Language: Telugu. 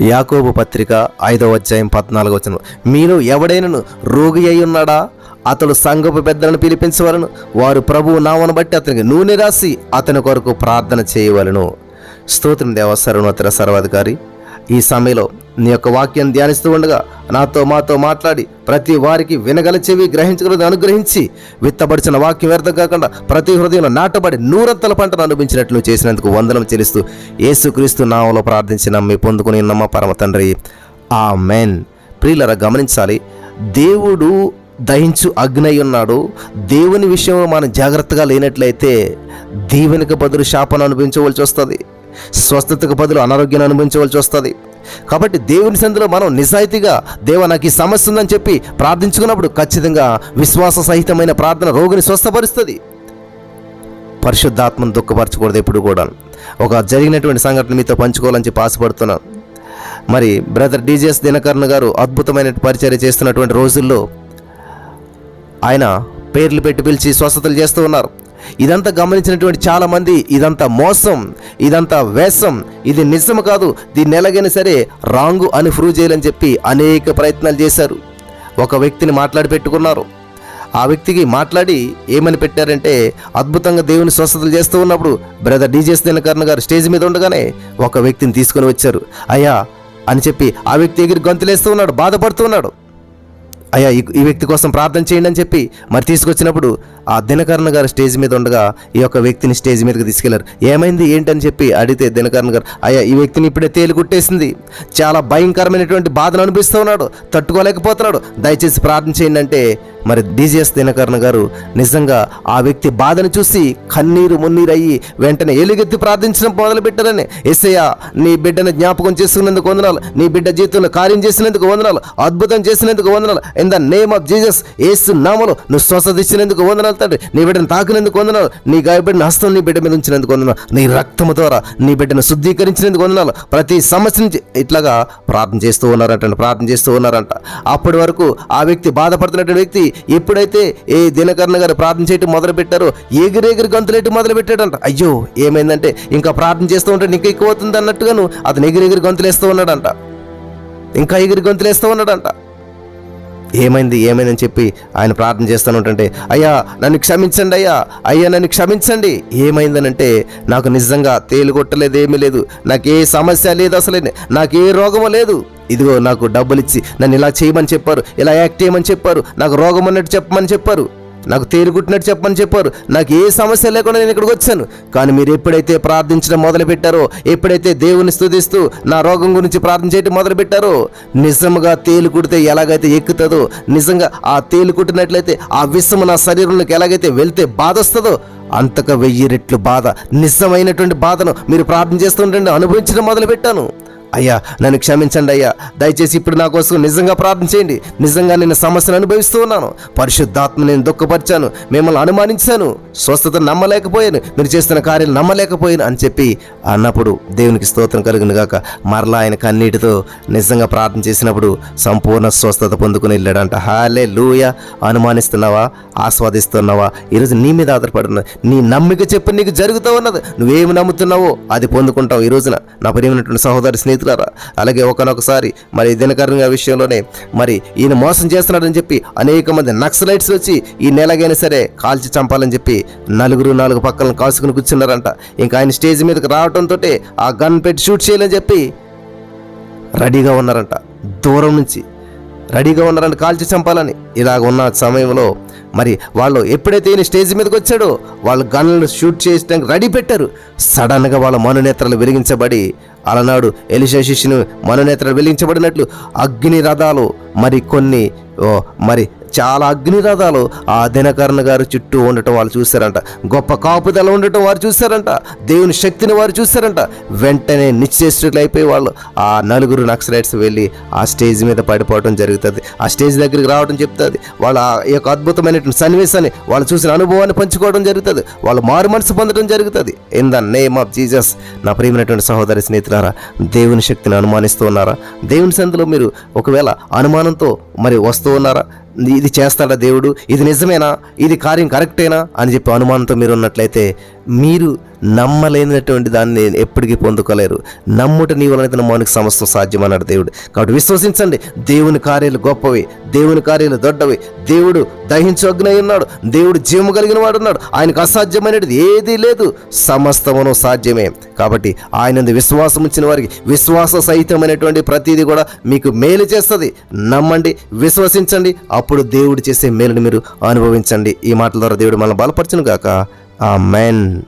యాకోబు పత్రిక ఐదవ అధ్యాయం పద్నాలుగు వచ్చిన మీలో ఎవడైనను రోగి అయి ఉన్నాడా? అతడు సంఘపు పెద్దలను పిలిపించవలను. వారు ప్రభువు నామను బట్టి అతనికి నూనె రాసి అతని కొరకు ప్రార్థన చేయవలను. స్తోత్రం దేవ సర్వాధికారి. ఈ సమయంలో నీ యొక్క వాక్యం ధ్యానిస్తూ ఉండగా నాతో మాతో మాట్లాడి ప్రతి వారికి వినగల చెవి గ్రహించగలది అనుగ్రహించి విత్తబడిచిన వాక్యం వ్యర్థం కాకుండా ప్రతి హృదయంలో నాటబడి నూరంతల పంటను అనుభవించినట్లు చేసినందుకు వందనం చెల్లిస్తూ యేసుక్రీస్తు నామంలో ప్రార్థించి నమ్మి పొందుకుని నమ్మ పరమ తండ్రి. ఆ మెన్ ప్రియులరా గమనించాలి దేవుడు దహించు అగ్ని ఉన్నాడు. దేవుని విషయంలో మనం జాగ్రత్తగా లేనట్లయితే దీవెనికి బదులు శాపను అనుభవించవలసి వస్తుంది. స్వస్థతకు బదులు అనారోగ్యాన్ని అనుభవించవలసి వస్తుంది. కాబట్టి దేవుని సందులో మనం నిజాయితీగా దేవ నాకు ఈ సమస్య ఉందని చెప్పి ప్రార్థించుకున్నప్పుడు ఖచ్చితంగా విశ్వాస సహితమైన ప్రార్థన రోగిని స్వస్థపరుస్తుంది. పరిశుద్ధాత్మను దుఃఖపరచకూడదు ఎప్పుడు కూడా. ఒక జరిగినటువంటి సంఘటన మీతో పంచుకోవాలని చెప్పి ఆశపడుతున్నాను మరి బ్రదర్ డీజేఎస్ దినకర్ణ గారు అద్భుతమైన పరిచర్య చేస్తున్నటువంటి రోజుల్లో ఆయన పేర్లు పెట్టి పిలిచి స్వస్థతలు చేస్తూ ఉన్నారు. ఇదంతా గమనించినటువంటి చాలామంది ఇదంతా మోసం ఇదంతా వేషం ఇది నిజం కాదు దీన్ని ఎలాగైనా సరే రాంగు అని ప్రూవ్ చేయాలని చెప్పి అనేక ప్రయత్నాలు చేశారు. ఒక వ్యక్తిని మాట్లాడి పెట్టుకున్నారు. ఆ వ్యక్తికి మాట్లాడి ఏమని పెట్టారంటే అద్భుతంగా దేవుని స్వస్థతలు చేస్తూ ఉన్నప్పుడు బ్రదర్ డీజేస్ దినకర్ణ గారు స్టేజ్ మీద ఉండగానే ఒక వ్యక్తిని తీసుకొని వచ్చారు. అయ్యా అని చెప్పి ఆ వ్యక్తి ఎగిరి గొంతులేస్తూ ఉన్నాడు బాధపడుతూ ఉన్నాడు. అయ్యా ఈ వ్యక్తి కోసం ప్రార్థన చేయండి అని చెప్పి మరి తీసుకొచ్చినప్పుడు ఆ దినకరణ గారు స్టేజ్ మీద ఉండగా ఈ యొక్క వ్యక్తిని స్టేజ్ మీదకి తీసుకెళ్ళారు. ఏమైంది ఏంటని చెప్పి అడిగితే దినకరణ గారు అయ్యా ఈ వ్యక్తిని ఇప్పుడే తేలి కుట్టేసింది. చాలా భయంకరమైనటువంటి బాధను అనిపిస్తూ ఉన్నాడు తట్టుకోలేకపోతున్నాడు. దయచేసి ప్రార్థన చేయండి అంటే మరి డీజీఎస్ దినకరణ గారు నిజంగా ఆ వ్యక్తి బాధను చూసి కన్నీరు మున్నీరు అయ్యి వెంటనే ఎలుగెత్తి ప్రార్థించడం మొదలుపెట్టారని. ఎస్ఐయా నీ బిడ్డను జ్ఞాపకం చేసుకున్నందుకు వందనాలు. నీ బిడ్డ జీవితంలో కార్యం చేసినందుకు వందనాలు. అద్భుతం చేసినందుకు వందనాలు. In the name of Jesus Yesu నామలు నువ్వు స్వస్థత ఇచ్చినందుకు వందనాలు తండ్రి. నీ బిడ్డను తాకినందుకు వందనాలు. నీ గాయబడిన హస్తం నీ బిడ్డ మీద ఉంచినందుకు వందనాలు. నీ రక్తము ద్వారా నీ బిడ్డను శుద్ధీకరించినందుకు వందనాలు. ప్రతి సమస్య నుంచి ఇట్లాగా ప్రార్థన చేస్తూ ఉన్నారంట ప్రార్థన చేస్తూ ఉన్నారంట. అప్పటి వరకు ఆ వ్యక్తి బాధపడుతున్నటువంటి వ్యక్తి ఎప్పుడైతే ఏ దినకరణ గారు ప్రార్థన చేయటం మొదలుపెట్టారో ఎగిరెగిరి గంతులేటి మొదలుపెట్టాడంట. అయ్యో ఏమైందంటే ఇంకా ప్రార్థన చేస్తూ ఉంటే ఇంకా ఎక్కువ అవుతుంది అన్నట్టుగాను అతను ఎగిరెగిరి గంతులేస్తూ ఉన్నాడంట. ఇంకా ఎగిరి గంతులేస్తూ ఉన్నాడంట. ఏమైంది ఏమైందని చెప్పి ఆయన ప్రార్థన చేస్తాను ఉంటుంటే అయ్యా నన్ను క్షమించండి అయ్యా అయ్యా నన్ను క్షమించండి. ఏమైందనంటే నాకు నిజంగా తేలిగొట్టలేదు ఏమీ లేదు. నాకు ఏ సమస్య లేదు అసలే నాకు ఏ రోగము లేదు. ఇదిగో నాకు డబ్బులు ఇచ్చి నన్ను ఇలా చేయమని చెప్పారు ఇలా యాక్ట్ చేయమని చెప్పారు నాకు రోగం ఉన్నట్టు చెప్పమని చెప్పారు నాకు తేరుకుట్టినట్టు చెప్పమని చెప్పారు నాకు ఏ సమస్య లేకుండా నేను ఇక్కడికి వచ్చాను. కానీ మీరు ఎప్పుడైతే ప్రార్థించడం మొదలుపెట్టారో ఎప్పుడైతే దేవుని స్థుతిస్తూ నా రోగం గురించి ప్రార్థన చేయడం మొదలు పెట్టారో నిజంగా తేలు కుడితే ఎలాగైతే ఎక్కుతుందో నిజంగా ఆ తేలు కుట్టినట్లయితే ఆ విషము నా శరీరంలోకి ఎలాగైతే వెళ్తే బాధ వస్తుందో అంతగా వెయ్యి రెట్లు బాధ నిజమైనటువంటి బాధను మీరు ప్రార్థన చేస్తుంటే అనుభవించడం మొదలు పెట్టాను అయ్యా నన్ను క్షమించండి అయ్యా. దయచేసి ఇప్పుడు నా కోసం నిజంగా ప్రార్థన చేయండి. నిజంగా నేను సమస్యను అనుభవిస్తూ ఉన్నాను. పరిశుద్ధాత్మ నేను దుఃఖపరిచాను. మిమ్మల్ని అనుమానించాను. స్వస్థత నమ్మలేకపోయాను. మీరు చేస్తున్న కార్యాలు నమ్మలేకపోయాను అని చెప్పి అన్నప్పుడు దేవునికి స్తోత్రం కలిగిన గాక. మరలా ఆయన కన్నీటితో నిజంగా ప్రార్థన చేసినప్పుడు సంపూర్ణ స్వస్థత పొందుకుని వెళ్ళాడంట. హాలే లూయ అనుమానిస్తున్నావా? ఆస్వాదిస్తున్నావా? ఈరోజు నీ మీద ఆధారపడున్నా నీ నమ్మిక చెప్పు నీకు జరుగుతూ ఉన్నది. నువ్వేమి నమ్ముతున్నావో అది పొందుకుంటావు ఈ రోజున. నా ప్రియమైనటువంటి సహోదరి స్నేహితులారా అలాగే ఒకనొకసారి మరి దినకరణ విషయంలోనే మరి ఈయన మోసం చేస్తున్నాడని చెప్పి అనేక మంది నక్సలైట్స్ వచ్చి ఈ నెలగైనా సరే కాల్చి చంపాలని చెప్పి నలుగురు నాలుగు పక్కలను కాల్చుకుని కూర్చున్నారంట. ఇంకా ఆయన స్టేజ్ మీదకి రావడంతో ఆ గన్ పెట్టి షూట్ చేయాలని చెప్పి రెడీగా ఉన్నారంట. దూరం నుంచి రెడీగా ఉన్నారంట కాల్చి చంపాలని. ఇలాగ ఉన్న సమయంలో మరి వాళ్ళు ఎప్పుడైతే ఈయన స్టేజ్ మీదకి వచ్చాడో వాళ్ళు గన్లను షూట్ చేయడానికి రెడీ పెట్టారు. సడన్గా వాళ్ళ మనునేత్రాలు వెలిగించబడి అలనాడు ఎలిషా శిష్యుని మనునేత్రాలు వెలిగించబడినట్లు అగ్ని రథాలు మరి కొన్ని ఓ, మరి చాలా అగ్ని రథాలు ఆ దినకరణ గారు చుట్టూ ఉండటం వాళ్ళు చూశారంట. గొప్ప కాపుదల ఉండటం వారు చూశారంట. దేవుని శక్తిని వారు చూశారంట. వెంటనే నిశ్చేష్టులు అయిపోయి వాళ్ళు ఆ నలుగురు నక్సలైట్స్ వెళ్ళి ఆ స్టేజ్ మీద పడిపోవడం జరుగుతుంది. ఆ స్టేజ్ దగ్గరికి రావడం చెప్తుంది. వాళ్ళ యొక్క అద్భుతమైనటువంటి సన్నివేశాన్ని వాళ్ళు చూసిన అనుభవాన్ని పంచుకోవడం జరుగుతుంది. వాళ్ళు మారు మనసు పొందడం జరుగుతుంది. In the name of Jesus నా ప్రియమైనటువంటి సహోదరి స్నేహితులారా దేవుని శక్తిని అనుమానిస్తూ ఉన్నారా? దేవుని సందులో మీరు ఒకవేళ అనుమానంతో మరి వస్తూ ఉన్నారా? ఇది చేస్తాడా దేవుడు? ఇది నిజమేనా? ఇది కార్యం కరెక్టేనా? అని చెప్పి అనుమానంతో మీరు ఉన్నట్లయితే మీరు నమ్మలేనటువంటి దాన్ని ఎప్పటికీ పొందుకోలేరు. నమ్ముట నీ వలన మౌనికి సమస్తం సాధ్యమన్నాడు దేవుడు. కాబట్టి విశ్వసించండి. దేవుని కార్యాలు గొప్పవి. దేవుని కార్యాలు దొడ్డవి. దేవుడు దహించు ఉన్నాడు. దేవుడు జీవము కలిగిన వాడు ఉన్నాడు. ఆయనకు అసాధ్యమైనది ఏదీ లేదు. సమస్తమును సాధ్యమే. కాబట్టి ఆయన విశ్వాసం ఉంచిన వారికి విశ్వాస సహితమైనటువంటి ప్రతిదీ కూడా మీకు మేలు చేస్తుంది. నమ్మండి విశ్వసించండి. అప్పుడు దేవుడు చేసే మేలుని మీరు అనుభవించండి. ఈ మాటల ద్వారా దేవుడు మనల్ని బలపరచును గాక ఆ మెన్